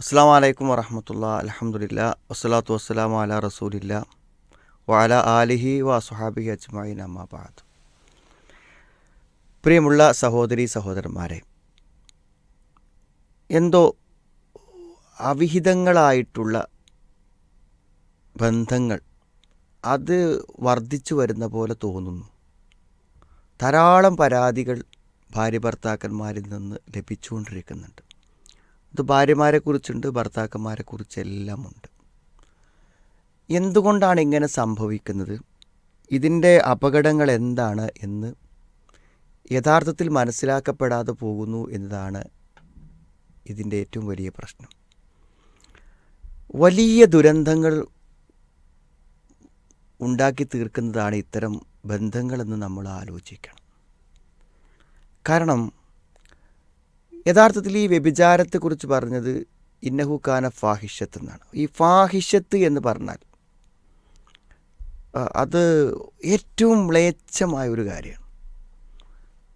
അസ്സാം വലൈക്കും വറഹമത്തുള്ള അലഹമുല്ല വസ്സലാത്തു വസ്സലാം അല റസൂലില്ല വഅല ആലിഹി വസുഹാബി അജ്മായി അമ്മാബാദ് പ്രിയമുള്ള സഹോദരി സഹോദരന്മാരെ എന്തോ അവിഹിതങ്ങളായിട്ടുള്ള ബന്ധങ്ങൾ അത് വർദ്ധിച്ചു വരുന്ന പോലെ തോന്നുന്നു. ധാരാളം പരാതികൾ ഭാര്യ ഭർത്താക്കന്മാരിൽ നിന്ന് ലഭിച്ചുകൊണ്ടിരിക്കുന്നുണ്ട്. ഇത് ഭാര്യമാരെക്കുറിച്ചുണ്ട് ഭർത്താക്കന്മാരെക്കുറിച്ചെല്ലാമുണ്ട്. എന്തുകൊണ്ടാണ് ഇങ്ങനെ സംഭവിക്കുന്നത്? ഇതിന്റെ അപകടങ്ങൾ എന്താണ് എന്ന് യഥാർത്ഥത്തിൽ മനസ്സിലാക്കപ്പെടാതെ പോകുന്നു എന്നതാണ് ഇതിന്റെ ഏറ്റവും വലിയ പ്രശ്നം. വലിയ ദുരന്തങ്ങൾ ഉണ്ടാക്കി തീർക്കുന്നതാണ് ഇത്തരം ബന്ധങ്ങളെന്ന് നമ്മൾ ആലോചിക്കണം. കാരണം യഥാർത്ഥത്തിൽ ഈ വ്യഭിചാരത്തെക്കുറിച്ച് പറഞ്ഞത് ഇന്നഹുക്കാന ഫാഹിഷത്ത് എന്നാണ്. ഈ ഫാഹിഷത്ത് എന്ന് പറഞ്ഞാൽ അത് ഏറ്റവും മ്ലേച്ഛമായ ഒരു കാര്യമാണ്.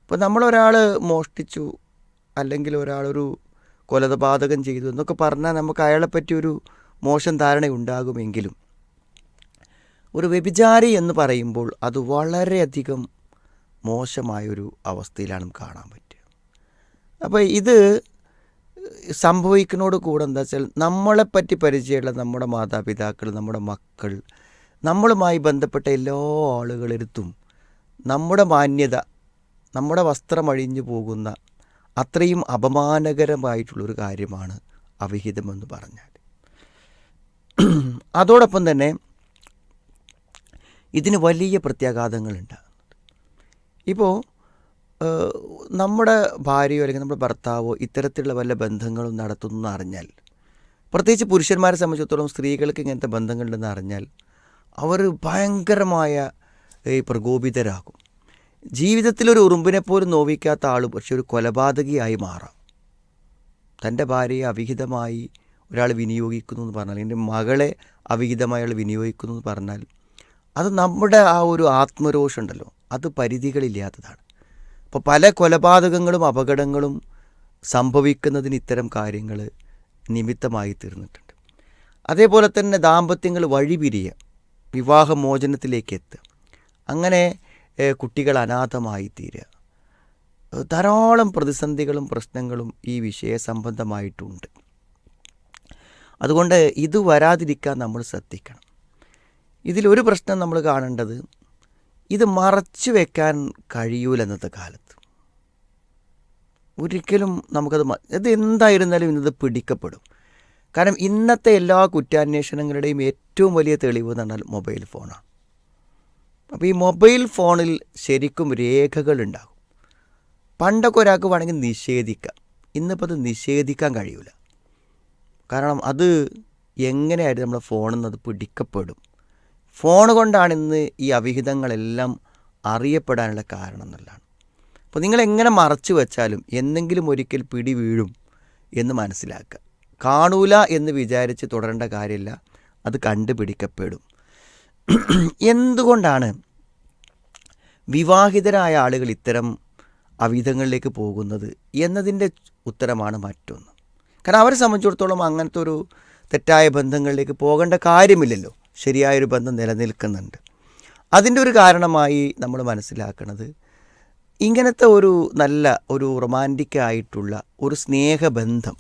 ഇപ്പോൾ നമ്മളൊരാൾ മോഷ്ടിച്ചു അല്ലെങ്കിൽ ഒരാളൊരു കൊലപാതകം ചെയ്തു എന്നൊക്കെ പറഞ്ഞാൽ നമുക്ക് അയാളെപ്പറ്റി ഒരു മോശം ധാരണ ഉണ്ടാകുമെങ്കിലും ഒരു വ്യഭിചാരി എന്ന് പറയുമ്പോൾ അത് വളരെയധികം മോശമായൊരു അവസ്ഥയിലാണ് കാണാൻ പറ്റുക. അപ്പോൾ ഇത് സംഭവിക്കുന്നതോട് കൂടെ എന്താ വെച്ചാൽ നമ്മളെപ്പറ്റി പരിചയമുള്ള നമ്മുടെ മാതാപിതാക്കൾ നമ്മുടെ മക്കൾ നമ്മളുമായി ബന്ധപ്പെട്ട എല്ലാ ആളുകളെടുത്തും നമ്മുടെ മാന്യത നമ്മുടെ വസ്ത്രമഴിഞ്ഞു പോകുന്ന അത്രയും അപമാനകരമായിട്ടുള്ളൊരു കാര്യമാണ് അവിഹിതമെന്ന് പറഞ്ഞാൽ. അതോടൊപ്പം തന്നെ ഇതിന് വലിയ പ്രത്യാഘാതങ്ങളുണ്ടാകുന്നുണ്ട് ഇപ്പോൾ നമ്മുടെ ഭാര്യയോ അല്ലെങ്കിൽ നമ്മുടെ ഭർത്താവോ ഇത്തരത്തിലുള്ള വല്ല ബന്ധങ്ങളും നടത്തുന്നു എന്ന് അറിഞ്ഞാൽ പ്രത്യേകിച്ച് പുരുഷന്മാരെ സംബന്ധിച്ചിടത്തോളം സ്ത്രീകൾക്ക് ഇങ്ങനത്തെ ബന്ധങ്ങളുണ്ടെന്ന് അറിഞ്ഞാൽ അവർ ഭയങ്കരമായ ഈ പ്രകോപിതരാകും. ജീവിതത്തിലൊരു ഉറുമ്പിനെ പോലും നോവിക്കാത്ത ആൾ പക്ഷെ ഒരു കൊലപാതകിയായി മാറാം. തന്റെ ഭാര്യയെ അവിഹിതമായി ഒരാൾ വിനിയോഗിക്കുന്നു എന്ന് പറഞ്ഞാൽ എന്റെ മകളെ അവിഹിതമായി അയാൾ വിനിയോഗിക്കുന്നു എന്ന് പറഞ്ഞാൽ അത് നമ്മുടെ ആ ഒരു ആത്മരോഷമുണ്ടല്ലോ. അത് പരിധികളില്ലാത്തതാണ്. അപ്പോൾ പല കൊലപാതകങ്ങളും അപകടങ്ങളും സംഭവിക്കുന്നതിന് ഇത്തരം കാര്യങ്ങൾ നിമിത്തമായി തീർന്നിട്ടുണ്ട്. അതേപോലെ തന്നെ ദാമ്പത്യങ്ങൾ വഴിപിരിയുക വിവാഹമോചനത്തിലേക്ക് എത്തുക. അങ്ങനെ കുട്ടികൾ അനാഥമായി തീരുക. ധാരാളം പ്രതിസന്ധികളും പ്രശ്നങ്ങളും ഈ വിഷയ സംബന്ധമായിട്ടുണ്ട്. അതുകൊണ്ട് ഇത് വരാതിരിക്കാൻ നമ്മൾ ശ്രദ്ധിക്കണം. ഇതിലൊരു പ്രശ്നം നമ്മൾ കാണേണ്ടത് ഇത് മറച്ചു വെക്കാൻ കഴിയൂല ഇന്നത്തെ കാലത്ത്. ഒരിക്കലും നമുക്കത് ഇത് എന്തായിരുന്നാലും ഇന്നത് പിടിക്കപ്പെടും. കാരണം ഇന്നത്തെ എല്ലാ കുറ്റാന്വേഷണങ്ങളുടെയും ഏറ്റവും വലിയ തെളിവ് എന്ന് പറഞ്ഞാൽ മൊബൈൽ ഫോണാണ്. അപ്പോൾ ഈ മൊബൈൽ ഫോണിൽ ശരിക്കും രേഖകൾ ഉണ്ടാകും പണ്ടൊക്കെ ഒരാൾക്ക് വേണമെങ്കിൽ നിഷേധിക്കാം. ഇന്നിപ്പോൾ അത് നിഷേധിക്കാൻ കഴിയൂല. കാരണം അത് എങ്ങനെയായിരുന്നു നമ്മുടെ ഫോണിൽ നിന്ന് അത് പിടിക്കപ്പെടും. ഫോൺ കൊണ്ടാണ് ഇന്ന് ഈ അവിഹിതങ്ങളെല്ലാം അറിയപ്പെടാനുള്ള കാരണം എന്നുള്ളതാണ്. അപ്പോൾ നിങ്ങൾ എങ്ങനെ മറച്ചു വെച്ചാലും എന്തെങ്കിലും ഒരിക്കൽ പിടി വീഴും എന്ന് മനസ്സിലാക്കുക. കാണൂല എന്ന് വിചാരിച്ച് തുടരേണ്ട കാര്യമില്ല. അത് കണ്ടുപിടിക്കപ്പെടും. എന്തുകൊണ്ടാണ് വിവാഹിതരായ ആളുകൾ ഇത്തരം അവിധങ്ങളിലേക്ക് പോകുന്നത് എന്നതിന്റെ ഉത്തരമാണ് മറ്റൊന്ന്. കാരണം അവരെ സംബന്ധിച്ചിടത്തോളം അങ്ങനത്തെ ഒരു തെറ്റായ ബന്ധങ്ങളിലേക്ക് പോകേണ്ട കാര്യമില്ലല്ലോ. ശരിയായൊരു ബന്ധം നിലനിൽക്കുന്നുണ്ട്. അതിന്റെ ഒരു കാരണമായി നമ്മൾ മനസ്സിലാക്കുന്നത് ഇങ്ങനത്തെ ഒരു നല്ല ഒരു റൊമാന്റിക്കായിട്ടുള്ള ഒരു സ്നേഹബന്ധം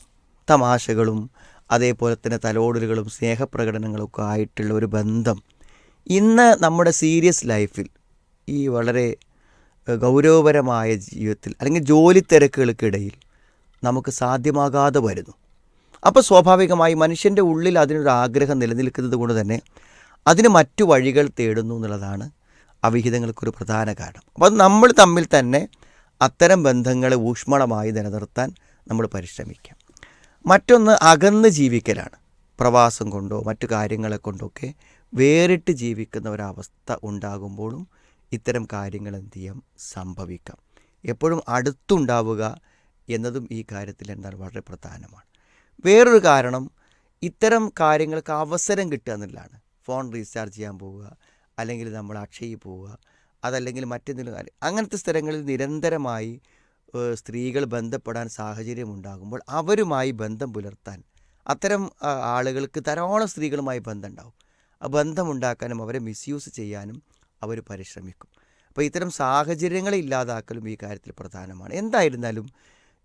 തമാശകളും അതേപോലെ തന്നെ തലോടലുകളും സ്നേഹപ്രകടനങ്ങളൊക്കെ ആയിട്ടുള്ള ഒരു ബന്ധം ഇന്ന് നമ്മുടെ സീരിയസ് ലൈഫിൽ ഈ വളരെ ഗൗരവപരമായ ജീവിതത്തിൽ അല്ലെങ്കിൽ ജോലി തിരക്കുകൾക്കിടയിൽ നമുക്ക് സാധ്യമാകാതെ വരുന്നു. അപ്പോൾ സ്വാഭാവികമായി മനുഷ്യന്റെ ഉള്ളിൽ അതിനൊരു ആഗ്രഹം നിലനിൽക്കുന്നത് കൊണ്ട് തന്നെ അതിന് മറ്റു വഴികൾ തേടുന്നു എന്നുള്ളതാണ് അവിഹിതങ്ങൾക്കൊരു പ്രധാന കാരണം. അപ്പോൾ അത് നമ്മൾ തമ്മിൽ തന്നെ അത്തരം ബന്ധങ്ങളെ ഊഷ്മളമായി നിലനിർത്താൻ നമ്മൾ പരിശ്രമിക്കാം. മറ്റൊന്ന് അകന്ന് ജീവിക്കലാണ്. പ്രവാസം കൊണ്ടോ മറ്റു കാര്യങ്ങളെ കൊണ്ടൊക്കെ വേറിട്ട് ജീവിക്കുന്ന ഒരവസ്ഥ ഉണ്ടാകുമ്പോഴും ഇത്തരം കാര്യങ്ങൾ എന്ത് ചെയ്യാം? സംഭവിക്കാം. എപ്പോഴും അടുത്തുണ്ടാവുക എന്നതും ഈ കാര്യത്തിൽ എന്താണ് വളരെ പ്രധാനമാണ്. വേറൊരു കാരണം ഇത്തരം കാര്യങ്ങൾക്ക് അവസരം കിട്ടുക എന്നുള്ളതാണ്. ഫോൺ റീചാർജ് ചെയ്യാൻ പോവുക അല്ലെങ്കിൽ നമ്മൾ അക്ഷയിൽ പോവുക അതല്ലെങ്കിൽ മറ്റെന്തെങ്കിലും കാര്യം. അങ്ങനത്തെ സ്ഥലങ്ങളിൽ നിരന്തരമായി സ്ത്രീകൾ ബന്ധപ്പെടാൻ സാഹചര്യം ഉണ്ടാകുമ്പോൾ അവരുമായി ബന്ധം പുലർത്താൻ അത്തരം ആളുകൾക്ക് ധാരാളം സ്ത്രീകളുമായി ബന്ധമുണ്ടാവും. ആ ബന്ധമുണ്ടാക്കാനും അവരെ മിസ്യൂസ് ചെയ്യാനും അവർ പരിശ്രമിക്കും. അപ്പോൾ ഇത്തരം സാഹചര്യങ്ങളെ ഇല്ലാതാക്കലും ഈ കാര്യത്തിൽ പ്രധാനമാണ്. എന്തായിരുന്നാലും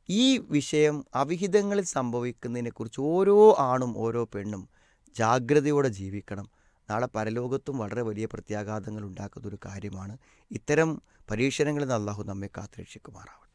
ഈ വിഷയം അവിഹിതങ്ങളിൽ സംഭവിക്കുന്നതിനെക്കുറിച്ച് ഓരോ ആണും ഓരോ പെണ്ണും ജാഗ്രതയോടെ ജീവിക്കണം. നാളെ പരലോകത്തും വളരെ വലിയ പ്രത്യാഘാതങ്ങൾ ഉണ്ടാക്കുന്ന ഒരു കാര്യമാണ്. ഇത്തരം പരീക്ഷണങ്ങളിൽ നിന്ന് അള്ളാഹു നമ്മെ കാത്തുരക്ഷിക്കുമാറാവട്ടെ.